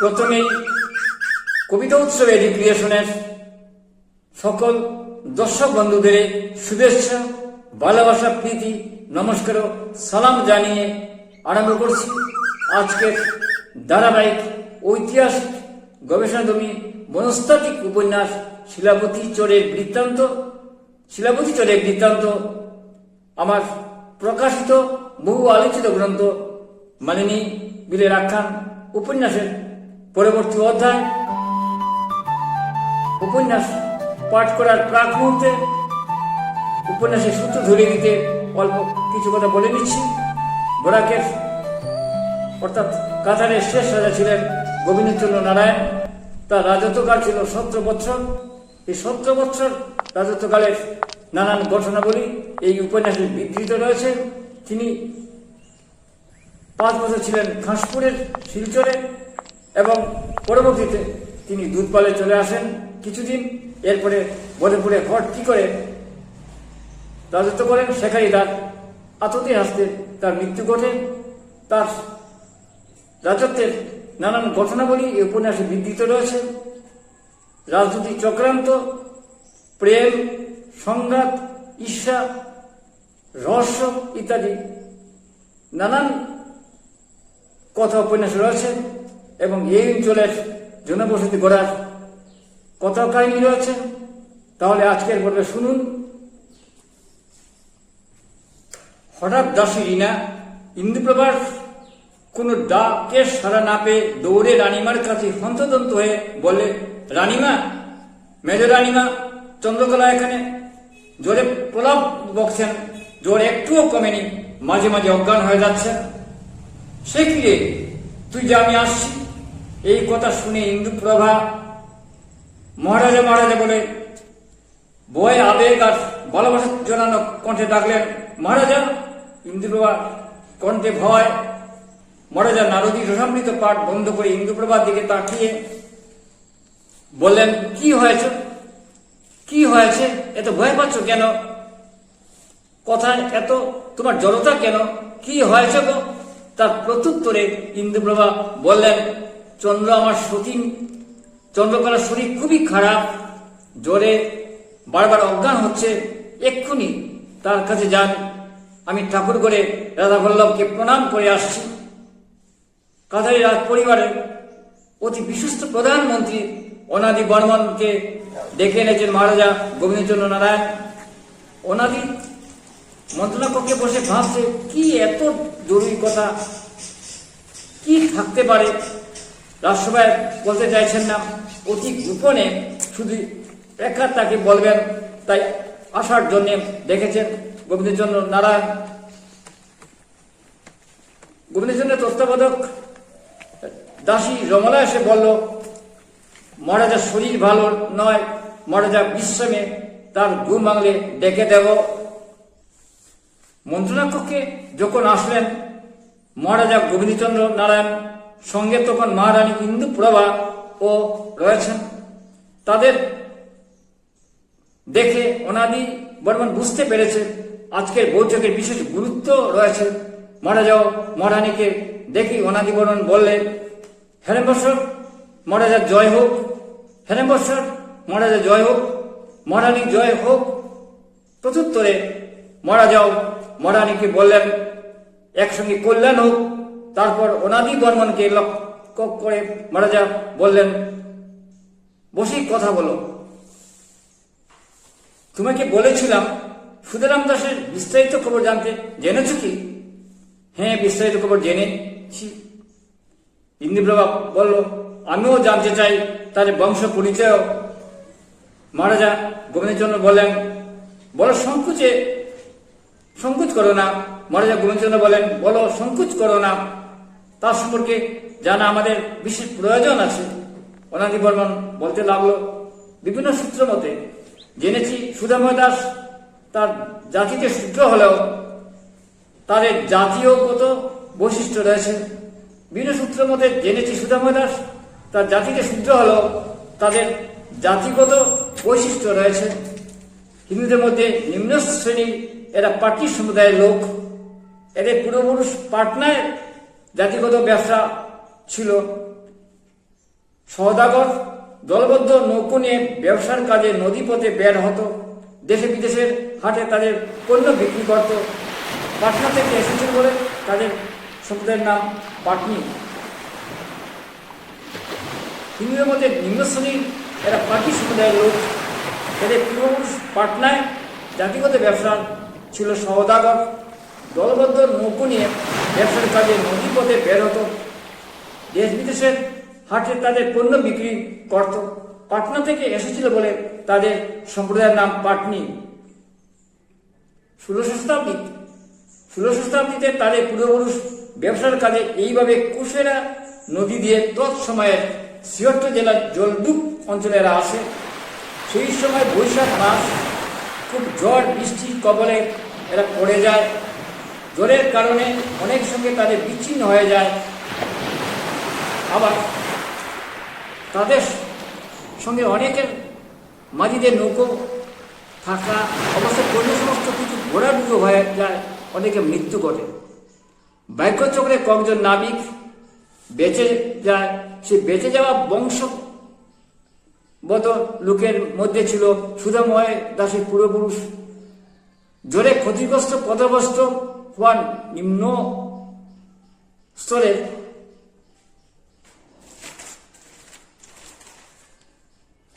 প্রথমেই কবিতা উৎসবে রিক্রিয়েশনের সকল দর্শক বন্ধুদের শুভেচ্ছা, ভালোবাসা, প্রীতি, নমস্কার, সালাম জানিয়ে আরম্ভ করছি আজকের ধারাবাহিক ঐতিহাসিক গবেষণাধর্মী মনস্তাত্ত্বিক উপন্যাস শিলাপতি চরের বৃত্তান্ত। শিলাপতি চরের বৃত্তান্ত আমার প্রকাশিত বহু আলোচিত গ্রন্থ মালিনী বিলের আখ্যান উপন্যাসের পরবর্তী অধ্যায়, উপন্যাস পাঠ করার প্রাক মুহূর্তে উপন্যাসের সূত্র ধরে দিতে অল্প কিছু কথা বলে নিচ্ছি। বরাকের, অর্থাৎ কাতারের শেষ রাজা ছিলেন গোবিন্দচন্দ্র নারায়ণ। তার রাজত্বকাল ছিল সতেরো বৎসর। এই সতেরো বৎসর রাজত্বকালের নানান ঘটনাবলী এই উপন্যাসে বিধৃত রয়েছে। তিনি পাঁচ বছর ছিলেন খাসপুরের শিলচরে। এবং পরবর্তীতে তিনি দুধপালে চলে আসেন কিছুদিন। এরপরে বদরপুরে হট কি করে রাজত্ব করেন সেখানেই তার আততি হাসতে তার মৃত্যু ঘটে। তার রাজত্বের নানান ঘটনাবলী এই উপন্যাসে বিধৃত রয়েছে। রাজনৈতিক চক্রান্ত, প্রেম, সংঘাত, ঈর্ষা, রহস্য ইত্যাদি নানান কথা উপন্যাসে রয়েছে। এবং এই অঞ্চলের জনবসতি গড়ার কত কাহিনী রয়েছে। তাহলে আজকের পর্বে শুনুন। হঠাৎ দাসী রিনা ইন্দুপ্রভার কোনো ডাকে সারা না পেয়ে দৌড়ে রানিমার কাছে হন্তদন্ত হয়ে বলে, রানিমা, মেজ রানিমা, চন্দ্রকলা এখানে। জোরে প্রলাপ বকছেন, জোর একটুও কমেনি। মাঝে মাঝে অজ্ঞান হয়ে যাচ্ছে সে কি রে? তুই যে আমি আসছি। এই কথা শুনে ইন্দুপ্রভা মহারাজা মহারাজা বলে বয় আবেগ আর ভালোবাসা জানানো কণ্ঠে ডাকলেন, মহারাজা ইন্দুপ্রভা কণ্ঠে ভয়, মহারাজা নারদী রসামৃত পাঠ বন্ধ করে ইন্দুপ্রভার দিকে তাকিয়ে বললেন, কি হয়েছে? কি হয়েছে? এত ভয় পাচ্ছ কেন? কথায় এত, তোমার জড়তা কেন? কি হয়েছে গো? তার প্রত্যুত্তরে ইন্দুপ্রভা বললেন চন্দ্র আমার সতীন। চন্দ্রকলার শরীর খুবই খারাপ। জ্বরে বারবার অজ্ঞান হচ্ছে। এক্ষুনি তার কাছে যান। আমি ঠাকুর করে রাধা বল্লভকে প্রণাম করে আসছি। কাতারি রাজ পরিবারের অতি বিশ্বস্ত প্রধানমন্ত্রী অনাদি বর্মনকে ডেকে এনেছেন মহারাজা গোবিন্দচন্দ্র নারায়ণ। অনাদি মন্ত্রণা কক্ষে বসে ভাবছে, কি এত জরুরি কথা? কি থাকতে পারে? রাজসভায় বলতে চাইছেন না। অতি গোপনে শুধু একা তাকে বলবেন, তাই আসার জন্য দেখেছেন গোবিন্দচন্দ্র নারায়ণ। গোবিন্দচন্দ্রের তত্ত্বাবধায়ক দাসী রমলা এসে বলল, মহারাজার শরীর ভালো নয়, মহারাজা বিশ্রামে তার ঘুম বাংলে ডেকে দেব। মন্ত্রণাকক্ষে যখন আসলেন, মহারাজা গোবিন্দচন্দ্র নারায়ণ সঙ্গে তখন মহারানী ইন্দুপ্রভা ও রয়েছেন। তাদের দেখে অনাদি বর্মন বুঝতে পেরেছে, আজকের বৈঠকের বিশেষ গুরুত্ব রয়েছে। মহারাজাও মহারানীকে দেখি অনাদি বর্মন বললেন হেরেম্বসর মহারাজার জয় হোক হেরেম্বসর মহারাজা জয় হোক, মহারানী জয় হোক। প্রত্যুত্তরে মহারাজাও মহারানীকে বললেন, একসঙ্গে কল্যাণ হোক তারপর অনাদি বর্মনকে লক্ষ্য করে মহারাজা বললেন বসেই কথা বলো। তোমাকে বলেছিলাম, সুদারাম দাসের বিস্তারিত খবর জানতে। জেনেছ কি? হ্যাঁ বিস্তারিত খবর জেনেছি। ইন্দ্রপ্রভা বলল, আমিও জানতে চাই তার বংশ পরিচয়। মহারাজা গোবিন্দচন্দ্র বলেন বলো, সংকুচে, সংকোচ করো না। মহারাজা গোবিন্দচন্দ্র বলেন বলো, সংকোচ করো না। তার সম্পর্কে জানা আমাদের বিশেষ প্রয়োজন আছে। অনাদি বর্মন বলতে লাগল, বিভিন্ন সূত্র মতে, জেনেছি সুধাময় দাস তার জাতিতে সূত্র হলেও তাদের জাতীয়গত বৈশিষ্ট্য রয়েছে। বিভিন্ন সূত্র মতে, জেনেছি সুধাময় দাস তার জাতিতে সূত্র হলেও তাদের জাতিগত বৈশিষ্ট্য রয়েছে। হিন্দুদের মধ্যে নিম্ন শ্রেণি এরা পার্টি সমুদায়ের লোক। এদের পূর্বপুরুষ পাটনায় জাতিগত ব্যবসা ছিল। সওদাগর দলবদ্ধ নৌকো নিয়ে ব্যবসার কাজে নদীপথে বের হতো। দেশে বিদেশের হাটে তাদের পণ্য বিক্রি করত। পাটনা থেকে এসেছে বলে তাদের সম্প্রদায়ের নাম পাটনি। হিন্দুদের মধ্যে নিম্নশ্রেণীর এরা পাটি সম্প্রদায়ের লোক। এদের পূর্বপুরুষ পাটনায় জাতিগত ব্যবসা ছিল সওদাগর। দলবদ্ধ নৌকো নিয়ে ব্যবসার কাজে নদীপথে বের হতো। দেশ বিদেশের হাটে তাদের পণ্য বিক্রি করত। পাটনা থেকে এসেছিল বলে তাদের সম্প্রদায়ের নাম পাটনি। ষোলোশো শতাব্দী, ষোলোশো শতাব্দীতে তাদের পূর্বপুরুষ ব্যবসার কাজে এইভাবে কুশেরা নদী দিয়ে তৎসময়ের ছিয়াত্তর জেলার জলডুব অঞ্চলে এরা আসে। সেই সময় বৈশাখ মাস, খুব ঝড় বৃষ্টির কবলে এরা পড়ে যায়। জ্বরের কারণে অনেক সঙ্গে তাদের বিচ্ছিন্ন হয়ে যায়। আবার তাদের সঙ্গে অনেকের মাঝিদের নৌকো থাকা অবশ্যই অন্য সমস্ত কিছু ঘোরাডুবো হয়ে যায় অনেকে মৃত্যু ঘটে। বাক্যচক্রে কয়েকজন নাবিক বেঁচে যায়। সে বেঁচে যাওয়া বংশ বত লোকের মধ্যে ছিল সুধাময় দাসের পূর্বপুরুষ। জোরে ক্ষতিগ্রস্ত পদগ্রস্ত হওয়ার নিম্ন স্তরের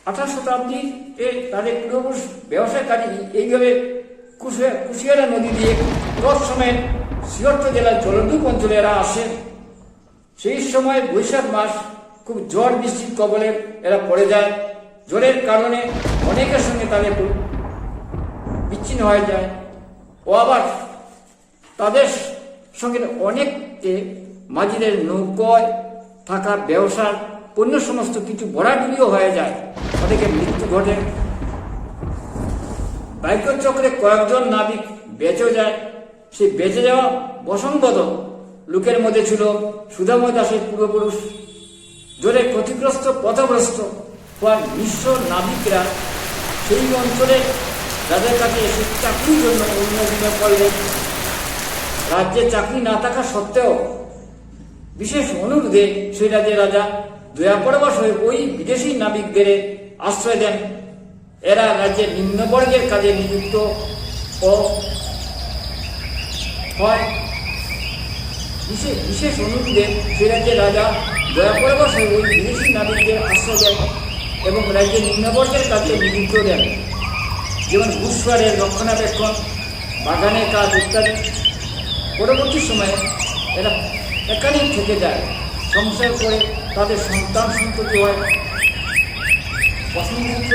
আঠারো শতাব্দীতে তাদের পূর্বপুরুষ ব্যবসার কাজে এইভাবে কুশিয়া কুশিয়ারা নদী দিয়ে তৎসময়ের ছিয়াত্তর জেলার জলদ্বীপ অঞ্চলে এরা আসে। সেই সময় বৈশাখ মাস খুব ঝড় বৃষ্টির কবলে এরা পড়ে যায়। জ্বরের কারণে অনেকের সঙ্গে তাদের বিচ্ছিন্ন হয়ে যায়। ও আবার তাদের সঙ্গে অনেককে মাঝিদের নৌকয় থাকা ব্যবসার অন্য সমস্ত কিছু ভরাডুবিও হয়ে যায়। অনেকে মৃত্যু ঘটে। চক্রে কয়েকজন নাবিক বেঁচে যায়। সেই বেঁচে যাওয়া বসংগত লোকের মধ্যে ছিল সুধাময় দাসের পূর্বপুরুষ। জোরে ক্ষতিগ্রস্ত পথগ্রস্ত হওয়া নিঃস্ব নাবিকরা সেই অঞ্চলে যাদের কাছে এসে চাকরির জন্য অন্য করলেন। রাজ্যে চাকরি না থাকা সত্ত্বেও, বিশেষ অনুরোধে সেই রাজ্যের রাজা দয়া পরবাস হয়ে ওই বিদেশি নাবিকদের আশ্রয় দেন। এরা রাজ্যের নিম্নবর্গের কাজে নিযুক্ত ও হয়। বিশেষ বিশেষ অনুরোধে সেই রাজ্যের রাজা দয়া পরবাস হয়ে ওই বিদেশি নাবিকদের আশ্রয় দেন এবং রাজ্যের নিম্নবর্গের কাজে নিযুক্ত দেন। যেমন ঘুষবারের রক্ষণাবেক্ষণ, বাগানের কাজ ইত্যাদি। পরবর্তী সময়ে এরা একাধিক থেকে যায়। সংসার করে তাদের সন্তান সন্ততি হয়। পশ্চিমপুত্র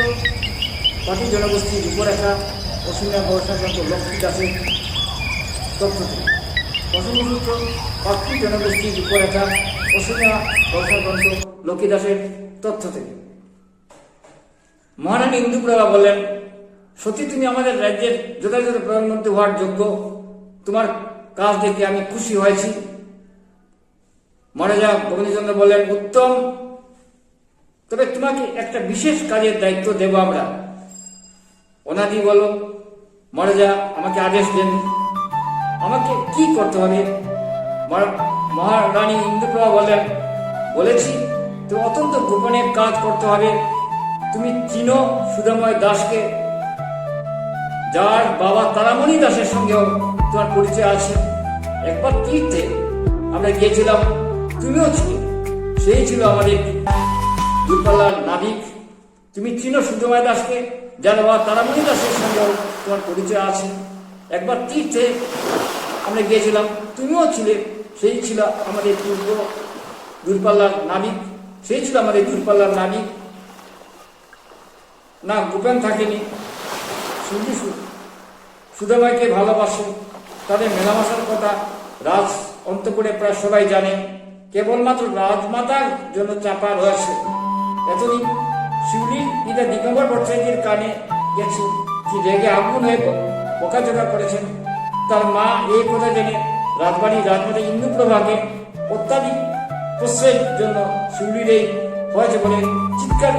পাটি জনগোষ্ঠীর রূপরেখা অসীমা বর্ষাকান্ত লক্ষ্মী দাসের তথ্য থেকে পশ্চিমপুত্র পাটি জনগোষ্ঠীর রূপরেখা অসীমা বর্ষাকান্ত লক্ষ্মী দাসের তথ্য থেকে। মহারানী ইন্দুপ্রভা বললেন সত্যি তুমি আমাদের রাজ্যের যথাযথ প্রধানমন্ত্রী হওয়ার যোগ্য। তোমার কাজ দেখে আমি খুশি হয়েছি। মহারাজা গোবিন্দচন্দ্র বললেন, উত্তম, তবে তোমাকে একটা বিশেষ কাজের দায়িত্ব দেব আমরা। অনাদি বলো মহারাজা আমাকে আদেশ দেন। আমাকে কি করতে হবে? মহা- মহারানী ইন্দুপ্রভা বললেন, বলেছি তো অত্যন্ত গোপনে কাজ করতে হবে। তুমি চিনো সুধাময় দাসকে। যার বাবা তারামণি দাসের সঙ্গেও তোমার পরিচয় আছে। একবার তীর্থে আমরা গিয়েছিলাম, তুমিও ছিলে, সেই ছিল আমাদের দূরপাল্লার নাবিক। তুমি চিনো সুধময় দাসকে যার বাবা তারামণি দাসের সঙ্গেও তোমার পরিচয় আছে। একবার তীর্থে আমরা গিয়েছিলাম, তুমিও ছিলে, সেই ছিল আমাদের পূর্ব দূরপাল্লার নাবিক, সেই ছিল আমাদের দূরপাল্লার নাবিক। না, গোপেন থাকেনি। শুধু সুধামাইকে ভালোবাসে। তাদের মেলামেশার কথা রাজ অন্তপুরে প্রায় সবাই জানে। কেবলমাত্র রাজমাতার জন্য চাপা রয়েছে। এতদিন শিউলি পিতা দিগম্বর ভট্টাচার্যের কানে গেছে কি রেগে আগুন হয়ে বকাঝোকা করেছেন। তার মা এই কথা জেনে রাজবাড়ি রাজমাতা ইন্দুপ্রভাকে অত্যাধিক প্রশ্রয়ের জন্য শিউলির এই হয়েছে বলে চিৎকার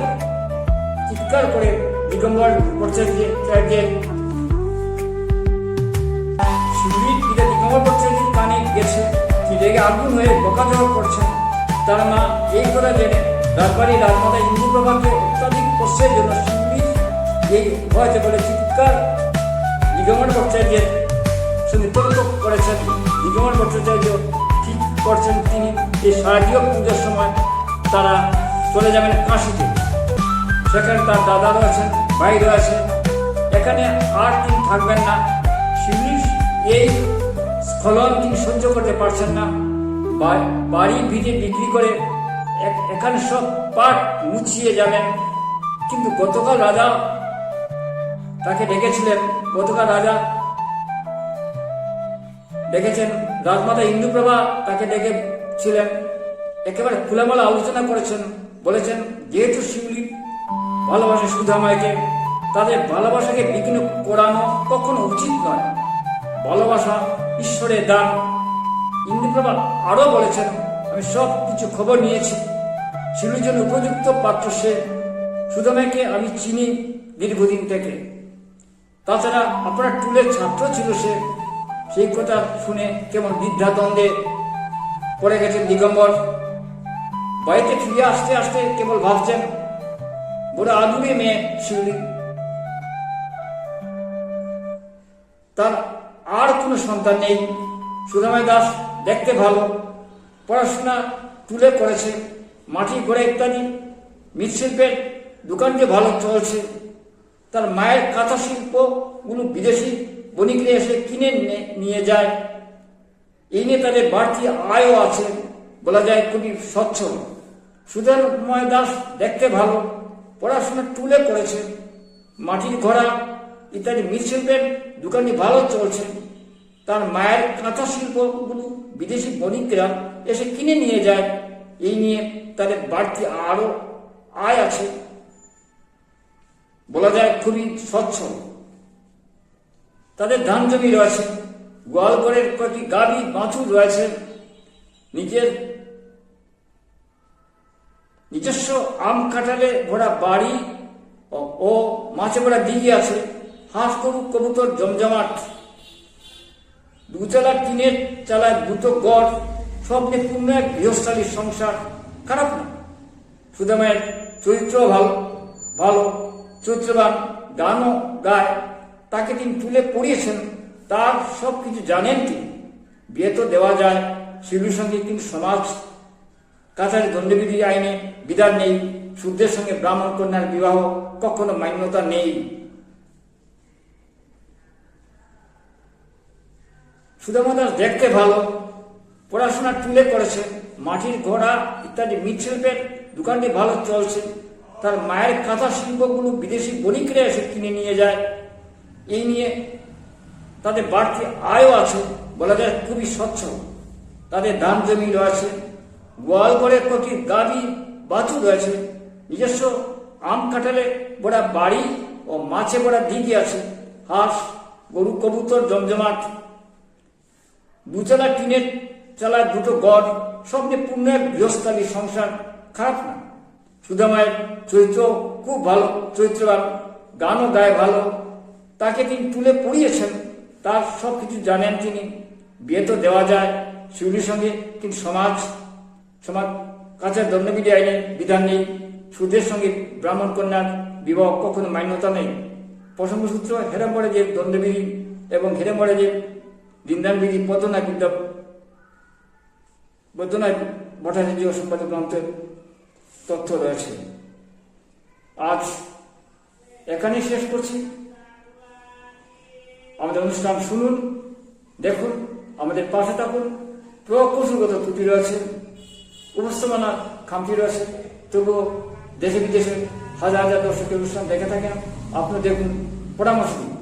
চিৎকার করে দিগম্বর ভট্টাচার্যের রেগে আগুন হয়ে বকাঝকা করছেন। তার মা এই কথা জেনে রাজবাড়ি রাজমাতা ইন্দুপ্রভাকে অত্যাধিক কষ্টের জন্য শিবলি এই ভয়তে বলে চিৎকার নিগমন ভট্টাচার্যের সঙ্গে তর্ক করেছেন। নিগমন ভট্টাচার্য ঠিক করছেন তিনি এই শারদীয় পুজোর সময় তারা চলে যাবেন কাশিতে। সেখানে তার দাদা রয়েছেন ভাই রয়েছে এখানে আর তিনি থাকবেন না। শিবলি এই স্খলন তিনি সহ্য করতে পারছেন না। বাড়ি ভিটে বিক্রি করে এক- সব পাট মুছিয়ে যাবেন। কিন্তু গতকাল রাজা তাকে ডেকেছিলেন। গতকাল রাজা ডেকেছেন। রাজমাতা ইন্দুপ্রভা তাকে ডেকেছিলেন। একেবারে খোলামেলা আলোচনা করেছেন। বলেছেন, যেহেতু শিউলি ভালোবাসে সুধামাইকে তাদের ভালোবাসাকে বিঘ্ন করানো কখনো উচিত নয়। ভালোবাসা ঈশ্বরের দান। ইন্দুপ্রভা আরও বলেছেন, আমি সব কিছু খবর নিয়েছি। শিলুর জন্য উপযুক্ত পাত্র সে সুদামাইকে আমি চিনি দীর্ঘদিন থেকে। তাছাড়া আপনার টুলের ছাত্র ছিল সে, সেই কথা শুনে কেমন দ্বিধাদ্বন্দ্বে পড়ে গেছেন দিগম্বর। বাড়িতে ফিরে আসতে আসতে কেবল ভাবছেন, বড় আদুরে মেয়ে শিউলি তার আর কোনো সন্তান নেই। সুদামাই দাস দেখতে ভালো। পড়াশোনা তুলে করেছে, মাটি ঘোড়া ইত্যাদি। মৃৎশিল্পের দোকানটি ভালো চলছে। তার মায়ের কাঁথা শিল্পগুলো বিদেশি বণিকরা এসে কিনে নিয়ে যায়। এই নিয়ে তাদের বাড়তি আয়ও আছে, বলা যায় খুবই স্বচ্ছ। সুধর্ময় দাস দেখতে ভালো। পড়াশোনা তুলে করেছে। মাটির ঘোড়া ইত্যাদি মৃৎশিল্পের দোকানটি ভালো চলছে। তার মায়ের কাঁথা শিল্পগুলো বিদেশি বণিকরা এসে কিনে নিয়ে যায়। এই নিয়ে তাদের বাড়তি আরও আয় আছে। বলা যায় খুবই স্বচ্ছ। তাদের ধান জমি রয়েছে। গোয়ালঘরের কয়েকটি গাভী, বাছুর রয়েছে। নিজের নিজস্ব আম কাঁঠালে ভরা বাড়ি ও- ও মাছে ভরা দিঘি আছে। হাঁস গরু কবুতর জমজমাট। দুচালা টিনের চালায় দুটো গড় সব নিয়ে পূর্ণ এক গৃহস্থালীর সংসার। খারাপ না। সুদামের চরিত্র ভালো ভালো, চরিত্রবান, গানও গায়। তাকে তিনি তুলে পড়িয়েছেন, তার সব কিছু জানেন তিনি। বিয়ে তো দেওয়া যায়, শিলুর সঙ্গে কিন্তু সমাজ কাছারি দণ্ডবিধি আইনে বিধান নেই শুদ্ধের সঙ্গে ব্রাহ্মণ কন্যার বিবাহ কখনো মান্যতা নেই। সুদামা দাস দেখতে ভালো, পড়াশোনা তুলে করেছে, মাটির ঘোড়া ইত্যাদি মৃৎশিল্পের দোকানটি ভালো চলছে, তার মায়ের কাঁথা শিল্পগুলো বিদেশি বণিকরা এসে কিনে নিয়ে যায়। এই নিয়ে তাদের বাড়তি আয়ও আছে, বলা যায় খুবই স্বচ্ছ। তাদের দাম জমি রয়েছে গোয়াল কটি গাবি বাছু রয়েছে, নিজস্ব আম কাঁঠালে বড়া বাড়ি ও মাছে বড়া দিঘি আছে, হাঁস, গরু, কবুতর, জমজমাট দুচালা, টিনের চালায় দুটো গড়, সব পূর্ণ এক গৃহস্থালী সংসার। খারাপ না। সুদামায়ের চরিত্র খুব ভালো। চরিত্রবান গানও গায় ভালো। তাকে তিনি তুলে পড়িয়েছেন। তার সব কিছু জানেন তিনি। বিয়ে তো দেওয়া যায়। শিউলির সঙ্গে কিন্তু সমাজ সমাজ কাছের দণ্ডবিধি আইনে বিধান নেই। সুদের সঙ্গে ব্রাহ্মণ কন্যার বিবাহ কখনো মান্যতা নেই। প্রসঙ্গসূত্র হেরামপড়ে যে দণ্ডবিধি এবং হেরামপড়ে যে দিনদান বিধি পতনা বিদ্যা বৈদ্যনাথ ভট্টাচার্য সম্পাদক গ্রন্থের তথ্য রয়েছে। আজ এখানেই শেষ করছি। আমাদের অনুষ্ঠান শুনুন, দেখুন, আমাদের পাশে থাকুন। প্রকৌশলগত ত্রুটি রয়েছে, উপস্থাপনা খামতি রয়েছে, তবুও দেশে বিদেশে হাজার হাজার দর্শকের অনুষ্ঠান দেখে থাকেন। আপনি দেখুন পরামর্শ দিন।